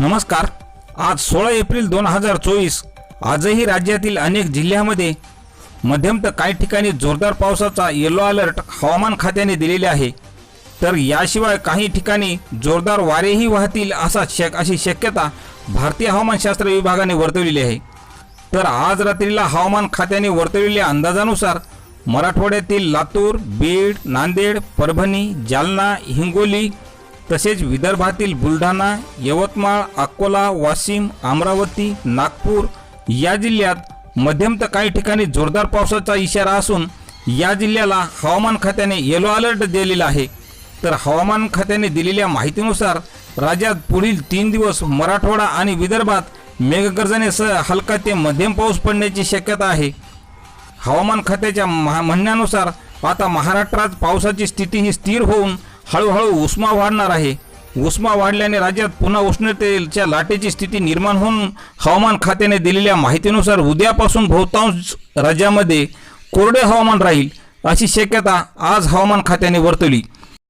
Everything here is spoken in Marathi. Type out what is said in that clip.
नमस्कार. आज सोळा एप्रिल दोन हजार चोवीस. आजही राज्यातील अनेक जिल्ह्यामध्ये मध्यम तर काही ठिकाणी जोरदार पावसाचा येलो अलर्ट हवामान खात्याने दिलेले आहे. तर याशिवाय काही ठिकाणी जोरदार वारेही वाहतील असा शक अशी शक्यता भारतीय हवामानशास्त्र विभागाने वर्तवलेली आहे. तर आज रात्रीला हवामान खात्याने वर्तवलेल्या अंदाजानुसार मराठवाड्यातील लातूर बीड नांदेड परभणी जालना हिंगोली तसेच विदर्भातील बुलढाणा यवतमाळ अकोला वाशिम अमरावती नागपूर या जिल्ह्यात मध्यम तर काही ठिकाणी जोरदार पावसाचा इशारा असून या जिल्ह्याला हवामान खात्याने येलो अलर्ट दिलेला आहे. तर हवामान खात्याने दिलेल्या माहितीनुसार राज्यात पुढील तीन दिवस मराठवाडा आणि विदर्भात मेघगर्जनेसह हलका ते मध्यम पाऊस पडण्याची शक्यता आहे. हवामान खात्याच्या महा- म्हणण्यानुसार आता महाराष्ट्रात पावसाची स्थिती ही स्थिर होऊन हळूहळू उष्मा वाढणार आहे. उष्मा वाढल्याने राज्यात पुन्हा उष्णतेच्या लाटेची स्थिती निर्माण होऊन हवामान खात्याने दिलेल्या माहितीनुसार उद्यापासून बहुतांश राज्यामध्ये कोरडे हवामान राहील अशी शक्यता आज हवामान खात्याने वर्तवली.